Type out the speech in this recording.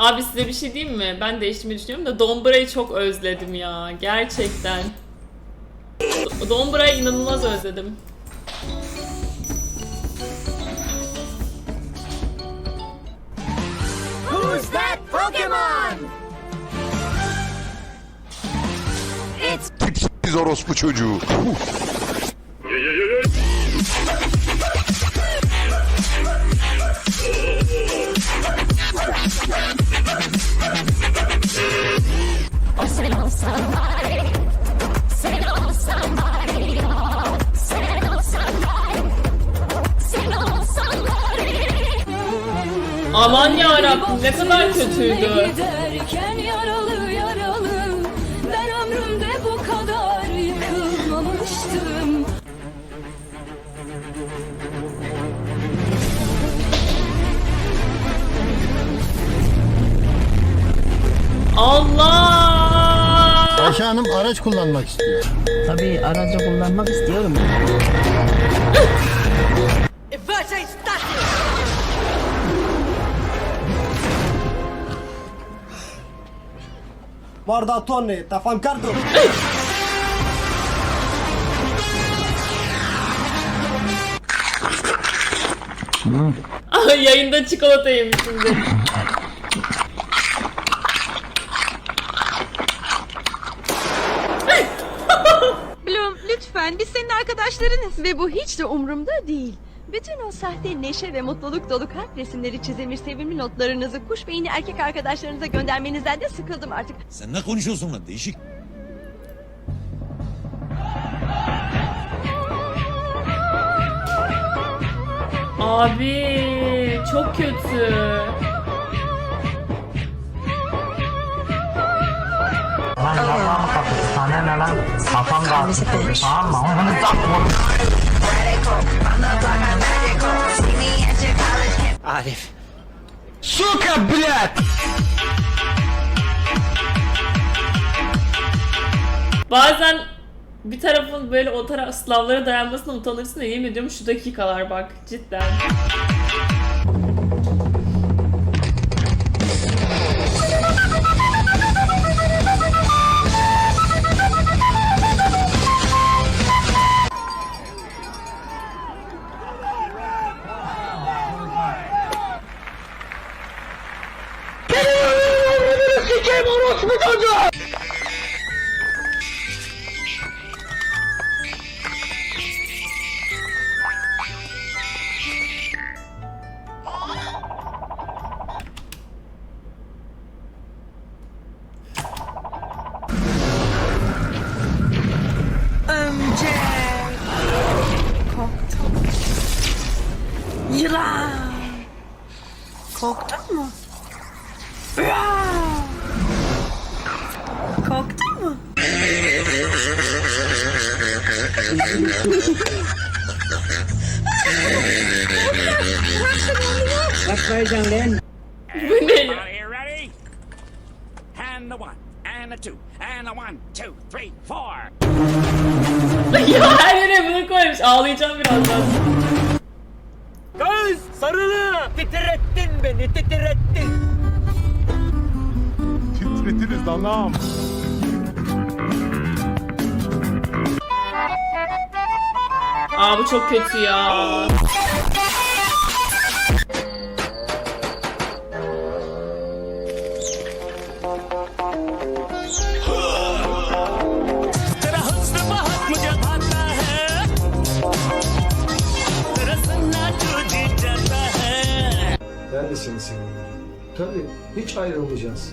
Abi size bir şey diyeyim mi? Ben değiştirmeyi düşünüyorum da Dombra'yı çok özledim ya. Gerçekten. Do- Dombra'yı inanılmaz özledim. Who's that Pokemon? It's Tipsiz orospu çocuğu. Aman yarabbim ne kadar kötüydü. Giderken yaralı yaralı Ben ömrümde bu kadar yıkılmamıştım Allah! Ayşe Hanım araç kullanmak istiyor. Tabii aracı kullanmak istiyorum. Guarda Tony, ta fan cardo. Ah, Yayında çikolata yemişimdir. Lütfen biz senin arkadaşlarınız ve bu hiç de umurumda değil. Bütün o sahte neşe ve mutluluk dolu kalp resimleri çizilmiş sevimli notlarınızı kuş beyni erkek arkadaşlarınıza göndermenizden de sıkıldım artık. Sen ne konuşuyorsun lan değişik. Abi çok kötü. kapı. Sana ne lan? Kafam kapı. Tamam mı? Onu tak Arif. Сука, блядь! Bazen bir tarafın böyle o taraf Slavlara dayanmasına utanırsın da yemin ediyorum şu dakikalar bak cidden. Yılan! Korktun mu? Korktun Bu ne? ya? Are you ready? And the one, and the two, and the one, two, three, four. ya her yere bunu koymuş. Ağlayacağım birazdan. Kız sarılı. Titrettin beni titrettin. Titretiriz anam. Aa bu çok kötü ya. Ben de seni seviyorum. Tabii hiç ayrılmayacağız.